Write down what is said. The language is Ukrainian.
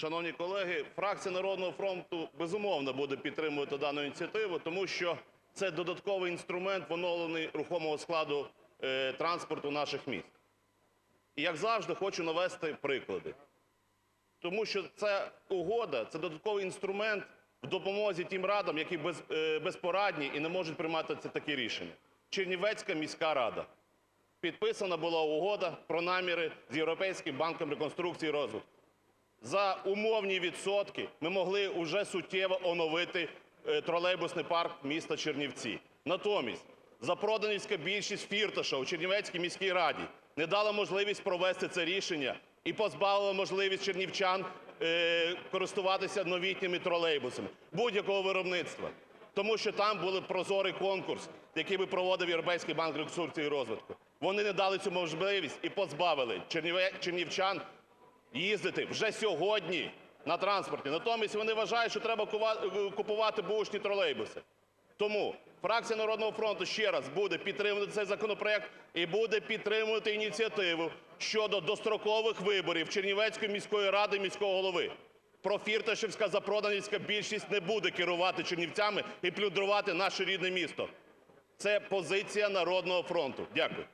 Шановні колеги, фракція "Народного фронту", безумовно, буде підтримувати дану ініціативу, тому що це додатковий інструмент в оновленні рухомого складу е, транспорту наших міст. І, як завжди, хочу навести приклади. Тому що ця угода – це додатковий інструмент в допомозі тим радам, які без, е, безпорадні і не можуть приймати це такі рішення. Чернівецька міська рада. Підписана була угода про наміри з Європейським банком реконструкції і розвитку. За умовні відсотки ми могли уже суттєво оновити е, тролейбусний парк міста Чернівці. Натомість запроданівська більшість Фірташа у Чернівецькій міській раді не дала можливість провести це рішення і позбавила можливість чернівчан е, користуватися новітніми тролейбусами будь-якого виробництва. Тому що там був прозорий конкурс, який би проводив Європейський банк реконструкції і розвитку. Вони не дали цю можливість і позбавили чернівчан їздити вже сьогодні на транспорті. Натомість вони вважають, що треба е, купувати бушні тролейбуси. Тому фракція "Народного фронту" ще раз буде підтримувати цей законопроект і буде підтримувати ініціативу щодо дострокових виборів Чернівецької міської ради і міського голови. Профірташівська запроданівська більшість не буде керувати Чернівцями і плюндрувати наше рідне місто. Це позиція "Народного фронту". Дякую.